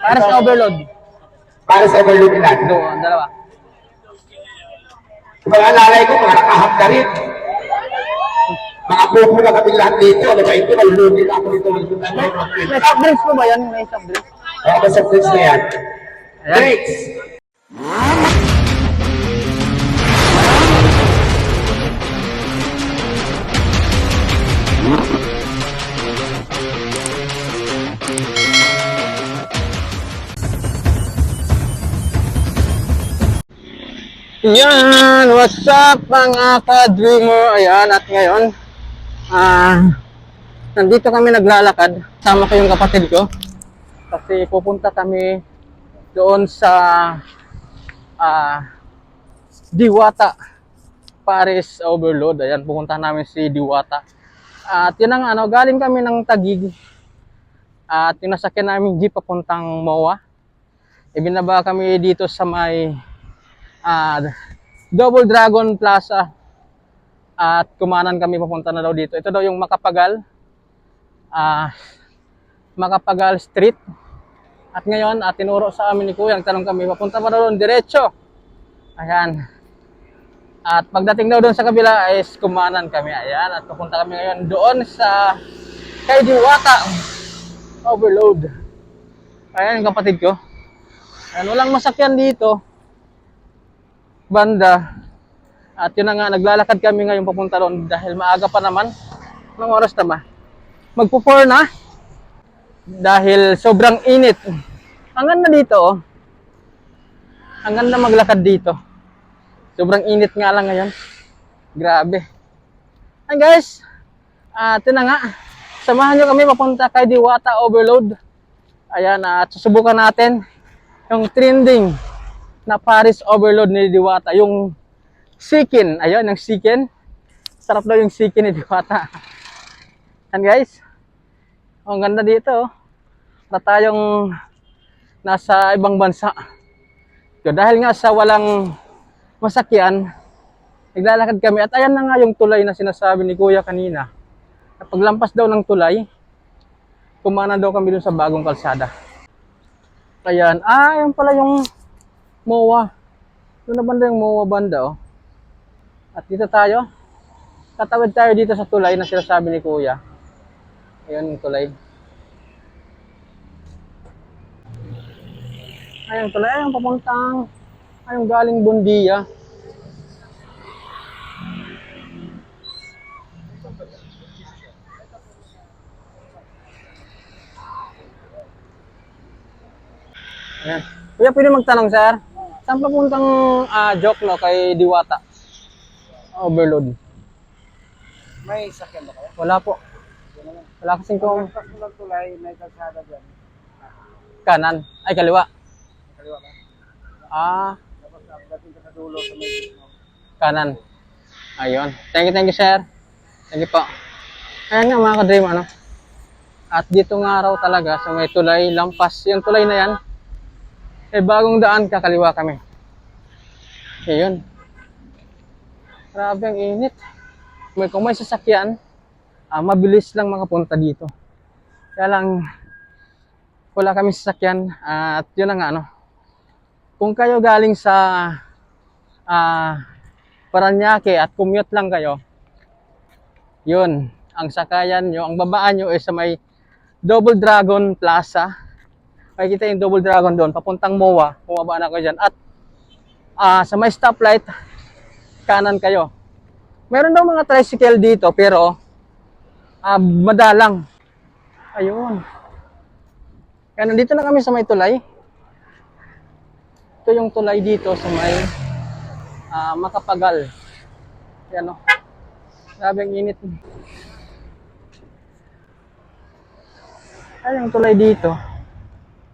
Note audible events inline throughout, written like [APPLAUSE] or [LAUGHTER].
Para sa overload. Para sa overload ilan? Doon, dalawa. Yung mga lalay ko, mga nakahap na rin. Mga pupo na kami lahat dito. Ano ba ito? Malulugi na ako dito. Na. May soft drinks po ba yan? May soft drinks. Ako ba sa friends na yan? Drinks! Yan! What's up mga ka-dreamer? Ayan, at ngayon, ah, nandito kami naglalakad. Sama ko yung kapatid ko. Kasi pupunta kami doon sa ah, Diwata Paris Overload. Ayan, pupunta namin si Diwata. At yun ang ano, galing kami ng Tagig. At yung nasakyan namin jeep papuntang MOA. Ibinaba kami dito sa may ah Double Dragon Plaza at kumanan kami papunta na daw dito. Ito daw yung Makapagal ah Makapagal Street. At ngayon, at tinuro sa amin ni Kuya, tanong kami, papunta pa daw doon, diretso. Ayan. At pagdating daw doon sa kabila, is kumanan kami. Ayan, at papunta kami ngayon doon sa kay Diwata Overload. Ayan kapatid ko. Ayan, walang masakyan dito banda. At yun na nga, naglalakad kami ngayon papunta doon dahil maaga pa naman. Anong oras na ba? Magpo-4 na. Dahil sobrang init. Ang ganda dito, oh. Ang ganda maglakad dito. Sobrang init nga lang ngayon. Grabe. Hi guys. At yun na nga. Samahan nyo kami papunta kay Diwata Overload. Ayan, at susubukan natin yung trending na Paris Overload ni Diwata. Yung Sikin. Ayun, yung Sikin. Sarap daw yung Sikin ni Diwata. [LAUGHS] Yan guys. Oh, Ang ganda dito. oh. Na tayong nasa ibang bansa. So, dahil nga sa walang masakyan, naglalakad kami. At ayan na nga yung tulay na sinasabi ni Kuya kanina. Na paglampas daw ng tulay, kumana daw kami dun sa bagong kalsada. Ayan. Ah, yan pala yung MOA. Doon na banda yung MOA banda, oh. At dito tayo. Tatawid tayo dito sa tulay na sinasabi ni Kuya. Ayan yung tulay. Ayan tulay. Ayan papuntang. Ayun galing Bundia. Ayan. Kuya, pwede magtanong, sir? Saan papuntang uh, Jokno kay Diwata? Overload. May sakyan ba kayo? Wala po. Wala kasing kung ng tulay, may kalsada dyan. kanan. Ay, kaliwa. Kaliwa ka. Ah, Tapos pagdating ka sa dulo sa may kanan. Ayun. Thank you, thank you, sir. Thank you po. Ayan nga mga ka-dream, ano. At dito nga raw talaga sa may tulay, lampas. Yung tulay na yan, eh bagong daan, kakaliwa kami. Ayun. Grabe ang init. May, kung may sasakyan, ah, mabilis lang makapunta dito. Kaya lang, wala kami sasakyan. at yun na nga, ano. Kung kayo galing sa ah, Paranaque at commute lang kayo, yun, ang sakayan nyo, ang babaan nyo is sa may Double Dragon Plaza. Makikita yung Double Dragon doon, papuntang MOA, bumaba na kayo dyan. At ah, sa may stoplight, kanan kayo. Meron daw mga tricycle dito, pero ah, madalang. Ayun. Kaya nandito na kami sa may tulay. Ito yung tulay dito sa may ah, Makapagal. Yan o. Grabe ang init. Ay, yung tulay dito.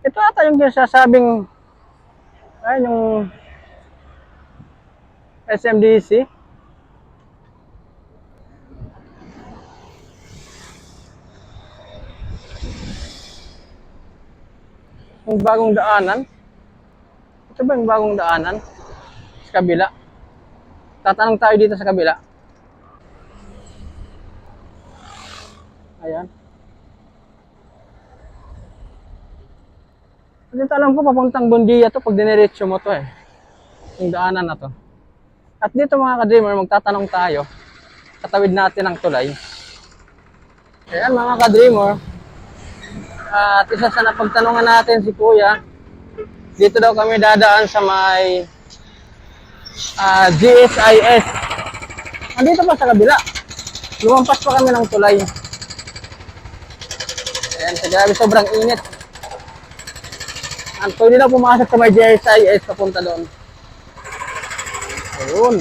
Ito ata yung sinasabing ay yung SMDC. Yung bagong daanan. Ito ba yung bagong daanan? Sa kabila. Tatanong tayo dito sa kabila. Ayan. Dito alam ko papuntang Bundia to pag diniretso mo to eh. Yung daanan na to. At dito mga ka-dreamer, magtatanong tayo. Katawid natin ang tulay. Ayan mga ka-dreamer. At isa sa napagtanungan natin si Kuya, dito daw kami dadaan sa may ah, GSIS. Andito pa sa kabila. Lumampas pa kami ng tulay. Ayan, sa grabe sobrang init. Ang pwede na pumasok sa may GSIS papunta doon. Ayun.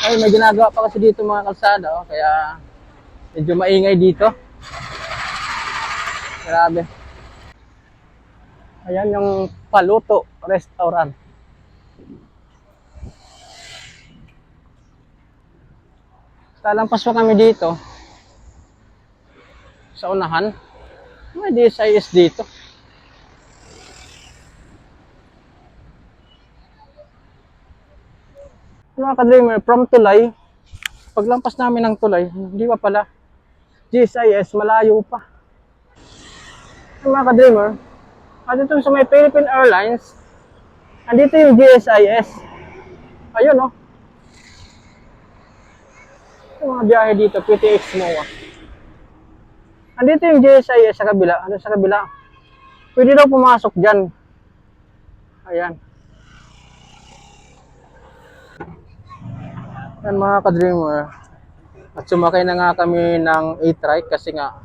Ay, may ginagawa pa kasi dito mga kalsada, oh, kaya medyo maingay dito. Grabe. Ayan yung Paluto Restaurant. Talampas pa kami dito. Sa unahan. May DSIS dito. Mga ka-dreamer, from Tulay, paglampas namin ng Tulay, hindi pa pala. GSIS, malayo pa. Mga ka-dreamer, at ito sa may Philippine Airlines, andito yung GSIS. Ayun, oh. Yung mga biyahe dito, PTX MOA. Andito yung GSIS sa kabila. Ano sa kabila? Pwede daw pumasok dyan. Ayan. Yan mga ka-dreamer. At sumakay na nga kami ng A-Trike kasi nga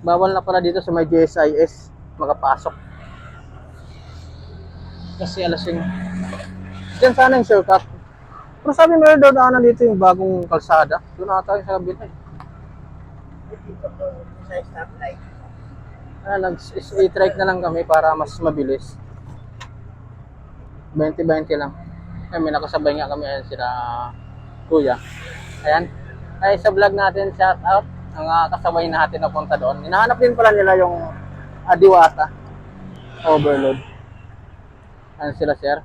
bawal na pala dito sa may GSIS makapasok. Kasi alas yung... Diyan sana yung shortcut. Pero sabi meron daw daanan dito yung bagong kalsada. Doon ata yung sa kabila eh. Ah, nag-A-Trike na lang kami para mas mabilis. 20-20 lang. Ay, may nakasabay nga kami ayan sila kuya. Ayan. Ay, sa vlog natin, shout out. Ang uh, kasabay natin na punta doon. Hinahanap din pala nila yung Adiwata. Overload. Ayan sila, sir.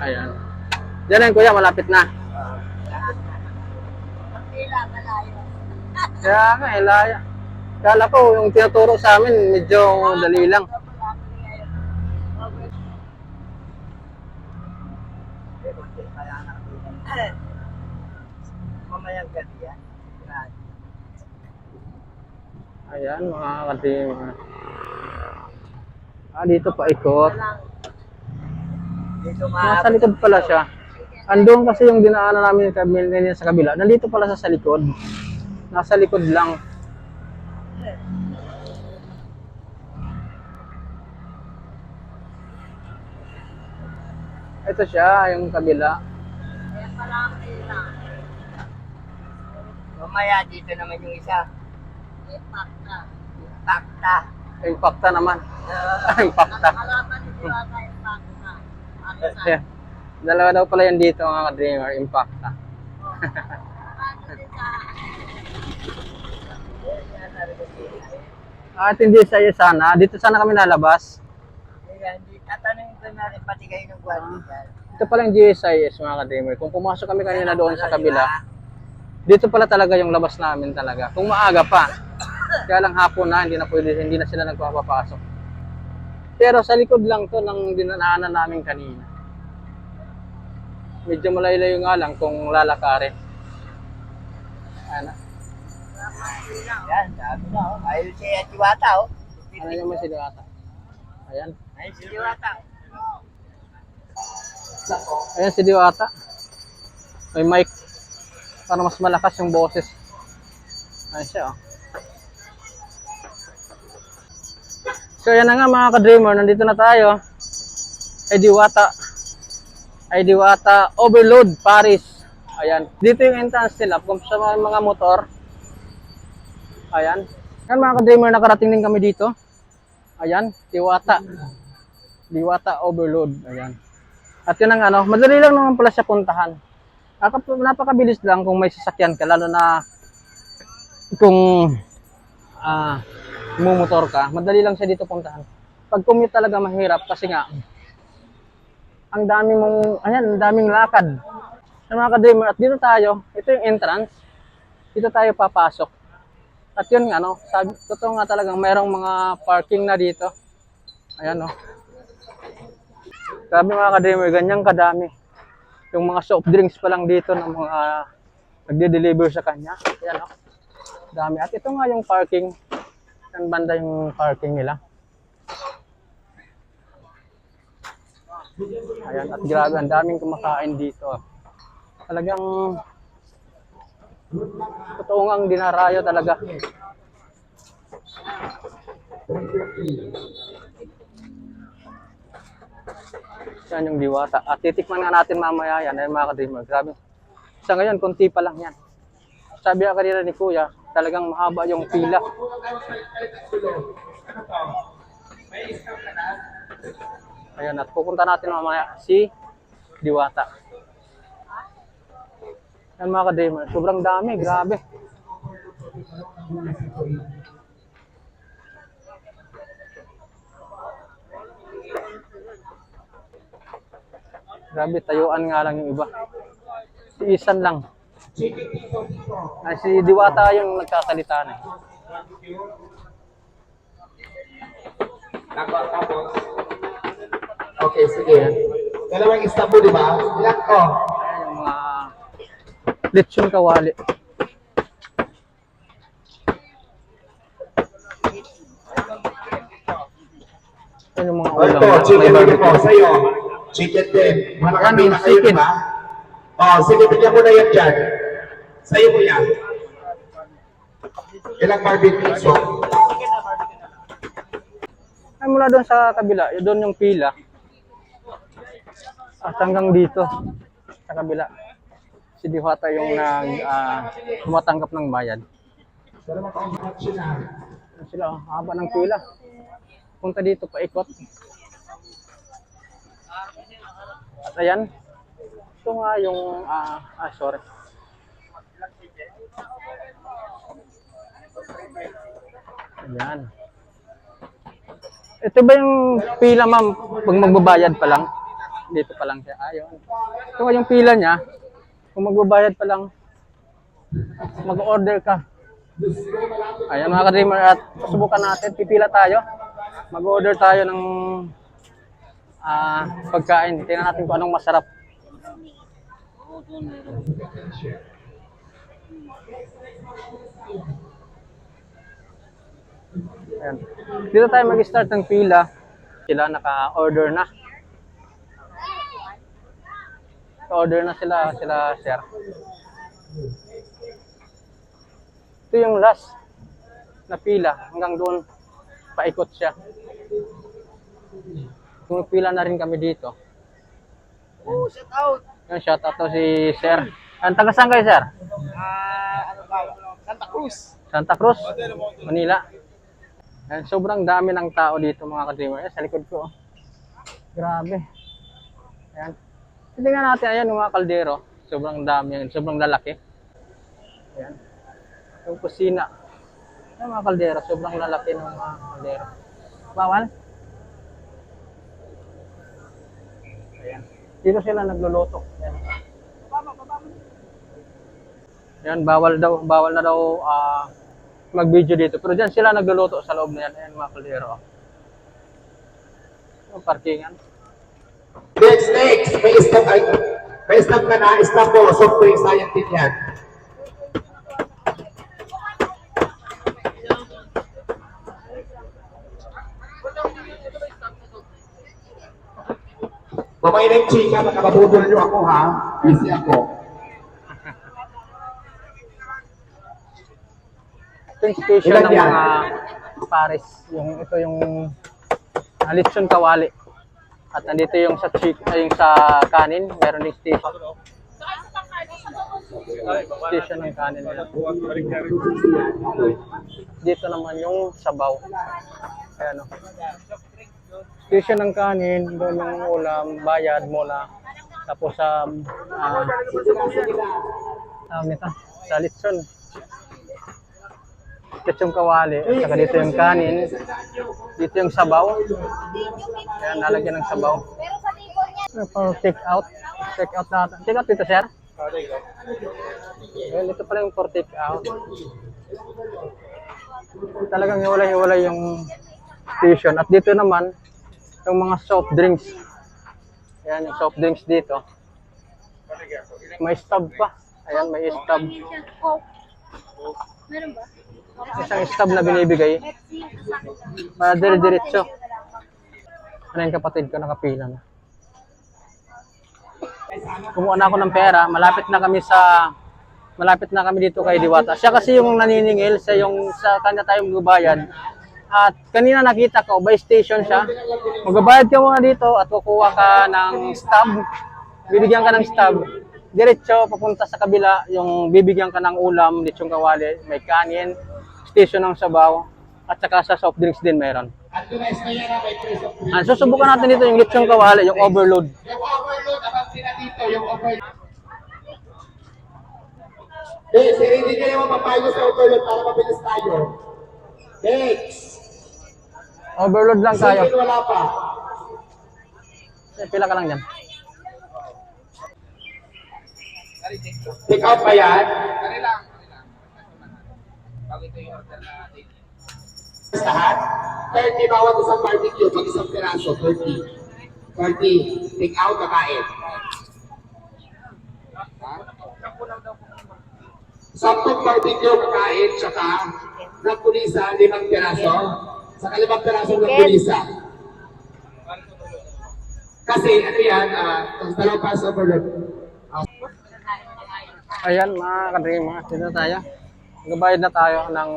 Ayan. Diyan yan, kuya, malapit na. Kaya nga, eh, laya. Kala ko, yung tinuturo sa amin, medyo dali lang. Ayan, mga katim. Ah, dito pa ikot. Nasa likod pala siya. Andun kasi yung dinaanan namin kanina sa kabila. Nandito pala sa sa likod. Nasa likod lang. Ito siya, yung kabila. Mamaya dito naman yung isa. Impacta. Impacta. Impacta naman. Impacta. Yeah. [LAUGHS] Dalawa daw pala yan dito mga ka-dreamer. Impacta. At hindi sa'yo sana. Dito sana kami lalabas. Tatanungin ko na rin pati kayo ng guardia dyan. Ito palang GSIS mga ka-dreamer. Kung pumasok kami kanina doon sa kabila, dito pala talaga yung labas namin talaga. Kung maaga pa. Kaya lang hapon na, hindi na pwede, hindi na sila nagpapapasok. Pero sa likod lang to ng dinanaanan namin kanina. Medyo malayo nga lang kung lalakarin. Ano? Yan, sabi na oh. Ayun si Diwata oh. Ano naman si Diwata? Ayan. Ayun si Diwata. Ayan si Diwata. May mic. Para mas malakas yung boses. Ayan siya oh. So yan na nga mga ka-dreamer, nandito na tayo. Ay Diwata. Ay Diwata Overload Paris. Ayan. Dito yung entrance nila kung sa mga, motor. Ayan. Yan mga ka-dreamer, nakarating din kami dito. Ayan, Diwata. Diwata Overload. Ayan. At yun ang ano, madali lang naman pala siya puntahan. Napakabilis lang kung may sasakyan ka, lalo na kung ah mumotor ka, madali lang siya dito puntahan. Pag commute talaga mahirap kasi nga ang dami mong, ayan, ang daming lakad. Sa mga ka-dreamer, at dito tayo, ito yung entrance, dito tayo papasok. At yun nga, no, sabi, totoo nga talagang merong mga parking na dito. Ayan, no. Grabe mga ka-dreamer, ganyang kadami. Yung mga soft drinks pa lang dito ng mga nagde-deliver sa kanya. Ayan, no. Dami. At ito nga yung parking. Yan banda yung parking nila. Ayan, at grabe, ang daming kumakain dito. Talagang totoo ang dinarayo talaga. Yan yung diwata. At titikman nga natin mamaya yan, ay mga ka-dreamer. Grabe. Sa ngayon, konti pa lang yan. Sabi nga kanina ni Kuya, talagang mahaba yung pila. Ayan, at pupunta natin mamaya si Diwata. Yan mga ka-dreamer, sobrang dami, grabe. Grabe, tayuan nga lang yung iba. Si Isan lang. Ay, si Diwata yung nagkasalita na. eh. Tapos. Okay, sige. Dalawang Istanbul, di ba? Ilan ko? Ayan yung mga lechon kawali. Ayan yung mga ulam. ito, chicken din po. Sa'yo. Chicken din. Malakami Ano, na kayo, di ba? O, sige, bigyan mo na yan dyan. Sa'yo mo yan. Ilang barbecue so? Ay, mula doon sa kabila, doon yung pila. At hanggang dito, sa kabila. Si Diwata yung nag, ah, tumatanggap ng bayad. Ayan sila, oh, haba ng pila. Punta dito, paikot. At ayan, ito nga yung, ah, ah, sorry. Ayan. Ito ba yung pila, ma'am, pag magbabayad pa lang? Dito pa lang siya. Ayun. Ito nga yung pila niya. Kung magbabayad pa lang, mag-order ka. Ayan mga ka-dreamer at susubukan natin. Pipila tayo. Mag-order tayo ng ah, pagkain. Tingnan natin kung anong masarap. Ayan. Dito tayo mag-start ng pila. Sila naka-order na. Order na sila, sila sir. Ito yung last na pila. Hanggang doon, paikot siya. Pumipila na rin kami dito. Oh, shout out. Yan, shout out to si Sir. Ang taga saan kayo, Sir? Ah, ano ba? Santa Cruz. Santa Cruz, Manila. Yan, sobrang dami ng tao dito mga ka-dreamer. Sa likod ko. oh. Grabe. Ayan. Tingnan natin, ayan mga kaldero. Sobrang dami. Sobrang lalaki. Ayan. Yung kusina. Ayan mga kaldero. Sobrang lalaki ng mga kaldero. Bawal? Ayan. Dito sila nagluluto. Ayan. Yan, bawal daw, bawal na daw ah, mag-video dito. Pero diyan sila nagluluto sa loob na yan. Ayan mga kaldero. oh. Yung parkingan. Next, next. May stop, ay, may stop ka na. Stop mo. Soft drinks sayang din yan. Mamay na yung chika, baka mabudol niyo ako ha. Busy ako. Yung station Ilan ng yan? mga Paris. Yung, ito yung lechon kawali. At nandito yung sa chick, ay, yung sa kanin, meron din station. Station ng kanin nila. Dito naman yung sabaw. Ayan o. Station ng kanin, doon yung ulam, bayad mo na. Tapos sa uh, tawag nito, sa litson. Lechong kawali. At saka dito yung kanin. Dito yung sabaw. Ayan, nalagyan ng sabaw. For take out. Take out natin. Take out dito, sir. Ayan, ito pala yung for take out. Talagang hiwalay-hiwalay yung station. At dito naman, yung mga soft drinks. Ayan, yung soft drinks dito. May stub pa. Ayan, may stub. Meron ba? Isang stub na binibigay. Para dire-diretso. Ano yung kapatid ko, nakapila na. Kumuha na ako ng pera, malapit na kami sa malapit na kami dito kay Diwata. Siya kasi yung naniningil, siya yung sa kanya tayo magbabayad. At kanina nakita ko, by station siya. Magbabayad ka muna dito at kukuha ka ng stub. Bibigyan ka ng stub. Diretso, papunta sa kabila, yung bibigyan ka ng ulam, lechong kawali, may kanin, station ng sabaw, at saka sa soft drinks din meron. At na yan na may price of free. Ah, susubukan natin dito yung lechong kawali, yung overload. Yung overload, abang sila dito, yung overload. Si Rindy kayo naman papayo sa overload para mabilis tayo. Next. Overload lang tayo. Sige, wala pa. Eh, Pila ka lang dyan. Pick out ba yan? Lahat? 30 bawat isang barbecue, pag isang piraso, 30. 30. Take out, kakain. Sampung barbecue, kakain, tsaka ng pulisa, limang piraso. Saka limang piraso ng pulisa. Kasi ano yan, uh, dalawang pass overload. Ayan mga dito na tayo. Nagbayad na tayo ng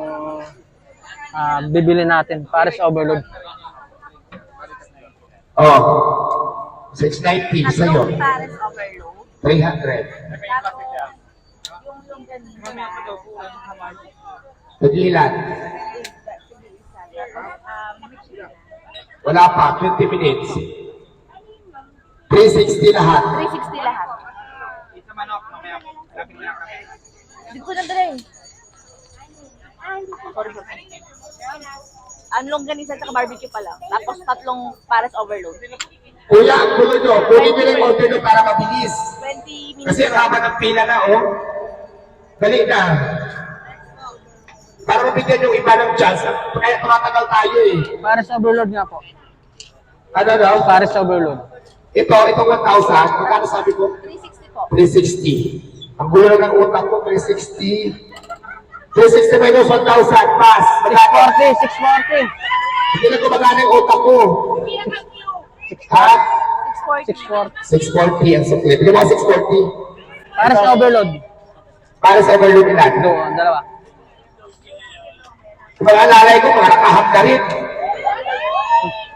ah, bibili natin, Paris Overload. Oh, 690 sa'yo. Tatlong Paris overload. 300. Tapos, yung yung ganito na, Tagilan. Wala pa, 20 minutes. 360 lahat. 360 lahat. Hindi ko na. Ang longganisa at barbecue pa lang. Tapos tatlong Paris overload. Kuya, ang gulo nyo. Kunin nyo lang order nyo para mabilis. 20 minutes. Kasi ang haba ng pila na, oh. Dali na. Para mabigyan yung iba ng chance. Kaya tumatagal tayo eh. Paris Overload nga po. Ano daw? Paris Overload. Ito, itong 1,000. Magkano sabi ko? 360 po. 360. Ang gulo ng utak ko, 360. 360 minus 1,000. Pass. Magkano? 640, 640. Hindi na gumagana yung utak ko. Ha? 640. 640. 640 ang sukli. Bigyan mo ka 640. Paris Overload. Para sa overload nila. Do, dalawa. Yung mga lalay ko, mga nakahap na rin.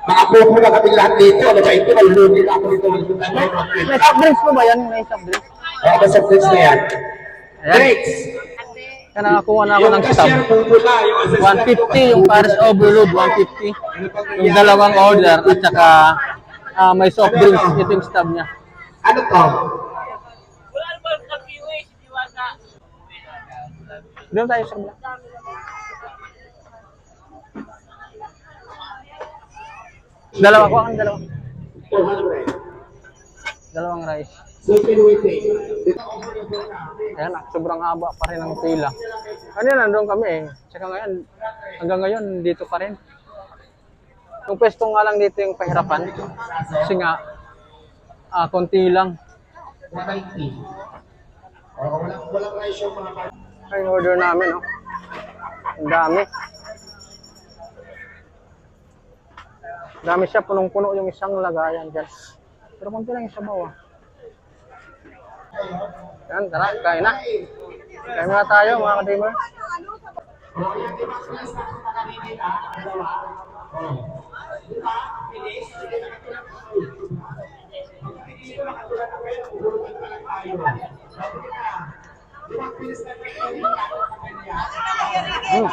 Mga pupo na kami lahat dito. Ano ba ito? Malulugi na ako dito. May soft drinks po ba yan? May soft drinks. Ano ba sa friends na yan? Drinks. Kaya nakakuha na ako ng ko. 150 yung Paris Overload, 150. Yung dalawang order at saka ah, may soft drinks. Ito yung stub niya. Ano to? Doon tayo sa kabila. Dalawa ko, ang dalawa. 400. Dalawang rice. Ayan, ah, sobrang haba pa rin ang pila. Kanina nandun kami eh. Tsaka ngayon, hanggang ngayon, dito pa rin. Yung pwesto nga lang dito yung pahirapan. Kasi nga, ah, konti lang. 190. Walang, walang rice yung mga Ay, order namin, oh. Ang dami. Dami siya, punong-puno yung isang lagayan dyan. Pero konti lang yung sabaw, ah. Yan, tara, kain na. Kain muna tayo, mga ka-dreamer. Hmm.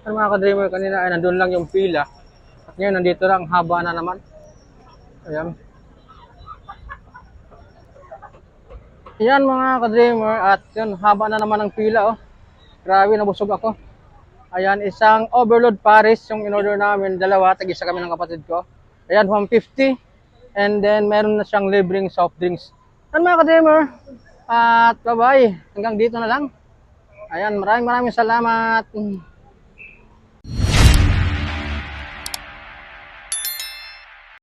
Ano mga ka-dreamer, kanina ay nandun lang yung pila. At ngayon, nandito lang, haba na naman. Ayan. Yan mga ka-dreamer at yun, haba na naman ang pila oh. Grabe, nabusog ako. Ayan, isang overload Paris yung in-order namin, dalawa, tag-isa kami ng kapatid ko. Ayan, 150. And then, meron na siyang libreng soft drinks. Yan mga ka-dreamer. At bye-bye. Hanggang dito na lang. Ayan, maraming maraming salamat.